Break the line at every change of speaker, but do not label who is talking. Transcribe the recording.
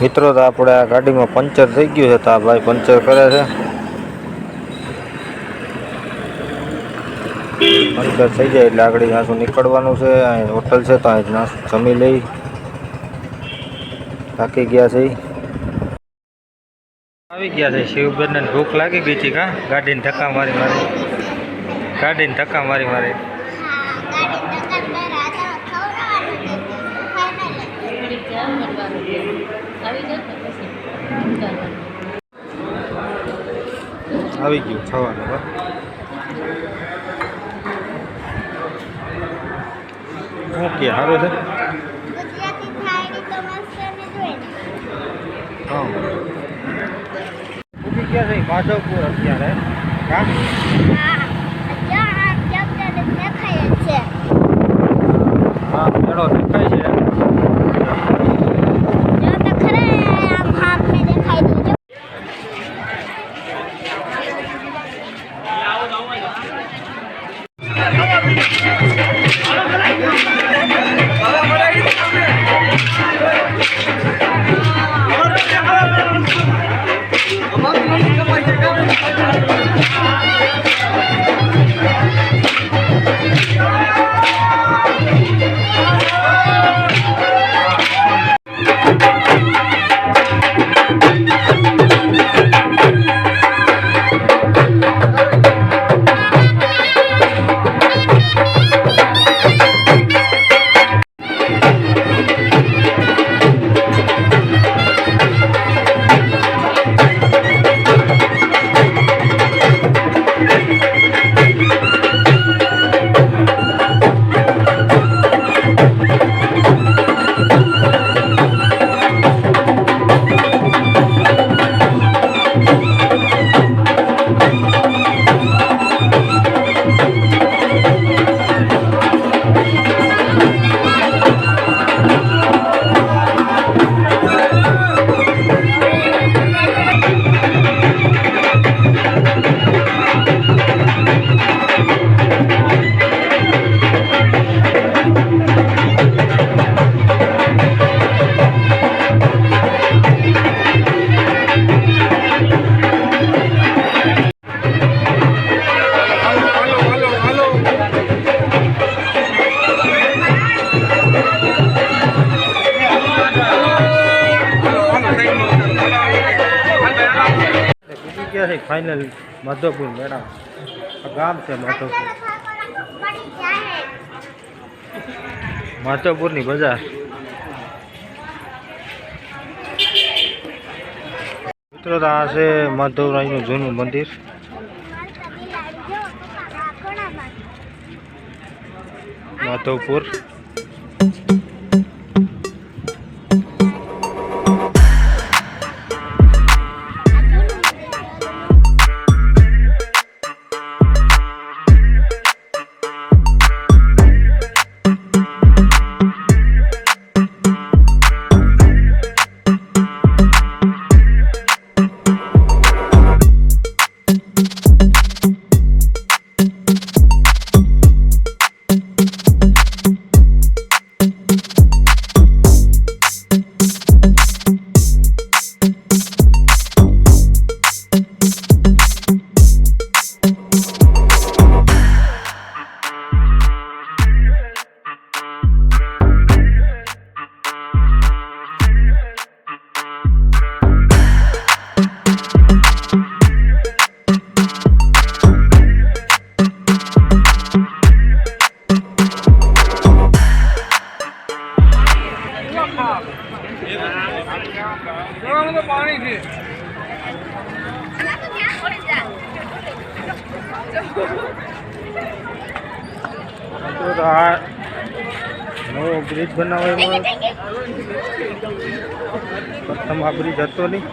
મિત્રો, તો આપણે આ ગાડીમાં પંચર થઈ ગયું છે, તો ભાઈ પંચર કરે છે. પંચર થઈ જાય એટલે આગળ ત્યાંથી નીકળવાનું છે અહીં હોટલ છે, તો અહીં નાસ જમી લઈ. થાકી ગયા છે આવી ગયા છે શિવબેન ભૂખ લાગી ગઈ છે કા? ગાડીને ધક્કા મારી મારી. ગાડીને ધક્કા મારી મારી. આવી ગયું ખાવાનું હો. શું કે સારું છે હા. ક્યાં છે માધવપુર અત્યારે હા છે ફાઇનલ માધવપુર મેળા. ગામ છે માધવપુર. માધવપુરની બજાર. મિત્રો આ છે માધવરાયનું જૂનું મંદિર. માધવપુર. તો આ નવો બ્રિજ બનાવવામાં પ્રથમ આ બ્રિજ હતો નહીં.